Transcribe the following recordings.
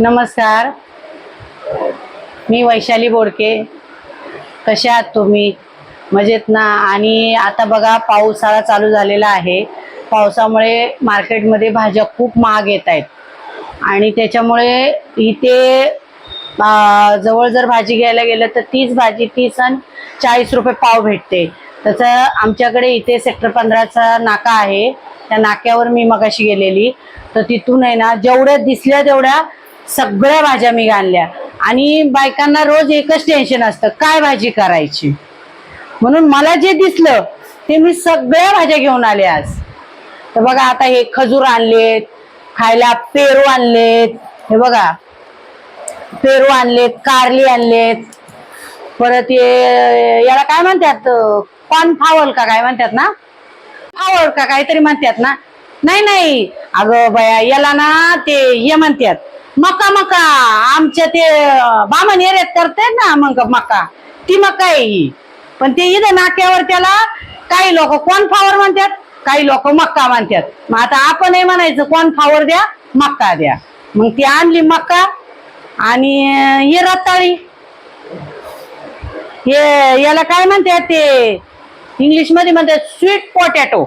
नमस्कार. मी वैशाली बोडके. कशा आहात तुम्ही? मजेत ना? आणि आता बघा पावसाळा चालू झालेला आहे. पावसामुळे मार्केटमध्ये भाज्या खूप महाग येत आहेत. आणि त्याच्यामुळे इथे जवळ जर भाजी घ्यायला गेलं तर तीच भाजी तीस आणि चाळीस रुपये पाव भेटते. तसं आमच्याकडे इथे सेक्टर पंधराचा नाका आहे. त्या नाक्यावर मी मगाशी गेलेली. तर तिथून आहे ना जेवढ्या दिसल्या तेवढ्या सगळ्या भाज्या मी घालल्या आणि बायकांना रोज एकच टेन्शन असतं काय भाजी करायची? म्हणून मला जे दिसलं ते मी सगळ्या भाज्या घेऊन आले आज. तर बघा आता हे खजूर आणलेत खायला पेरू आणलेत हे बघा. पेरू आणलेत कारली आणलेत. परत हे याला काय म्हणतात कॉर्नफ्लावर का काय म्हणतात ना? फावल का काहीतरी म्हणतात ना? नाही नाही. अगं बया याला ना ते हे म्हणतात मका मका. आमच्या ते बामण एरियात करतायत ना मग मका. ती मका आहे ही. पण ते इथं नाक्यावर त्याला काही लोक कोण फ्लावर म्हणतात काही लोक मक्का म्हणतात. मग आता आपण हे म्हणायचं कोण फ्लावर द्या मक्का द्या. मग ती आणली मक्का आणि हे रताळी. हे याला काय म्हणतात ते? इंग्लिशमध्ये म्हणतात स्वीट पोटॅटो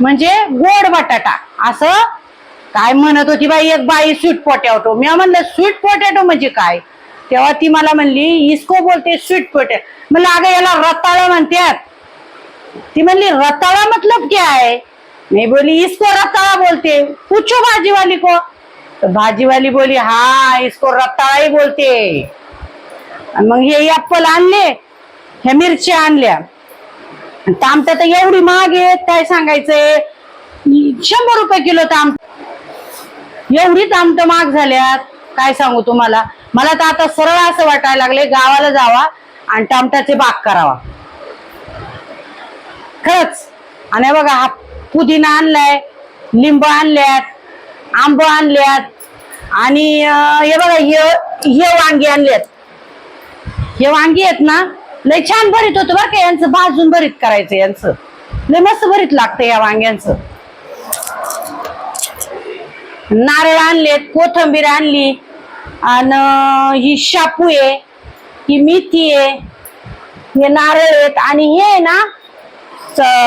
म्हणजे गोड बटाटा. असं काय म्हणत होती बाई? एक बाई स्वीट पोटॅटो मी म्हणलं स्वीट पोटॅटो म्हणजे काय? तेव्हा ती मला म्हणली इसको बोलते स्वीट पोटॅटो म्हणलं अगं याला रताळा म्हणतात. ती म्हणली रताळा मतलब क्या आहे मी बोली इसको रताळा बोलते. पूछो भाजीवाली को. भाजीवाली बोली हा इसको रताळाही बोलते. आणि मग हे ऍप्पल आणले ह्या मिरच्या आणल्या. तामट्या तर एवढी महाग आहेत काय सांगायचंय? शंभर रुपये किलो ताम एवढी आमटमाग झाल्यात. काय सांगू तुम्हाला? मला तर आता सरळ असं वाटायला लागले गावाला जावा आणि टामट्याचे बाग करावा. खरंच. आणि बघा हा पुदिना आणलाय लिंब आणल्यात आंब आणल्यात आणि हे बघा हे हे वांगी आणल्यात हे वांगी आहेत ना लय छान भरीत होतं बरं का यांचं भाजून भरीत करायचं यांचं. लय मस्त भरीत लागतं या वांग्यांचं. नारळ आणलेत कोथंबीर आणली आणि ही शापू आहे ही मेथी आहे हे नारळ आहेत आणि हे आहे ना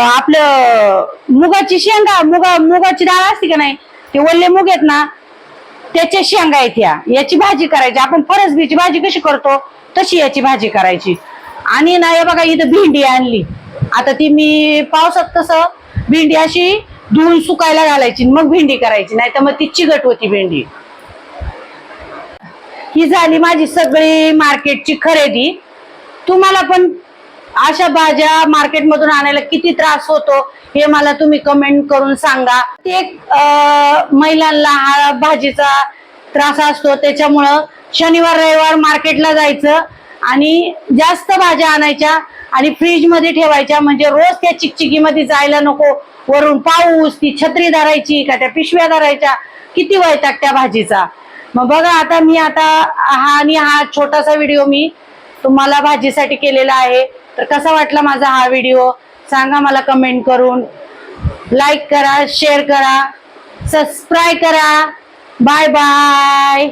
आपलं मुगाची शेंगा मुगा मुगाची डाळ असते का नाही ते वल्ले मुग आहेत ना त्याच्या शेंगा आहेत या. याची भाजी करायची. आपण फरसबीची भाजी कशी करतो तशी याची भाजी करायची. आणि ना हे बघा इथं भेंडी आणली. आता ती मी पावसात कसं भेंडी अशी धुवून सुकायला घालायची मग भेंडी करायची नाही तर मग ती चिगट होती भेंडी. ही झाली माझी सगळी मार्केटची खरेदी. तुम्हाला पण अशा भाज्या मार्केटमधून आणायला किती त्रास होतो हे मला तुम्ही कमेंट करून सांगा. ते महिलांना हा भाजीचा त्रास असतो त्याच्यामुळं शनिवार रविवार मार्केटला जायचं आणि जास्त भाज्या आणायच्या. आणि फ्रीजमध्ये ठेवायच्या म्हणजे रोज त्या चिकचिकीमध्ये जायला नको. वरून पाऊस ती छत्री धरायची का त्या पिशव्या धरायच्या? किती वैताग त्या भाजीचा. मग बघा आता मी आता हा आणि हा छोटासा व्हिडिओ मी तुम्हाला भाजीसाठी केलेला आहे. तर कसा वाटला माझा हा व्हिडिओ सांगा मला कमेंट करून. लाईक करा शेअर करा सबस्क्राईब करा. Bye bye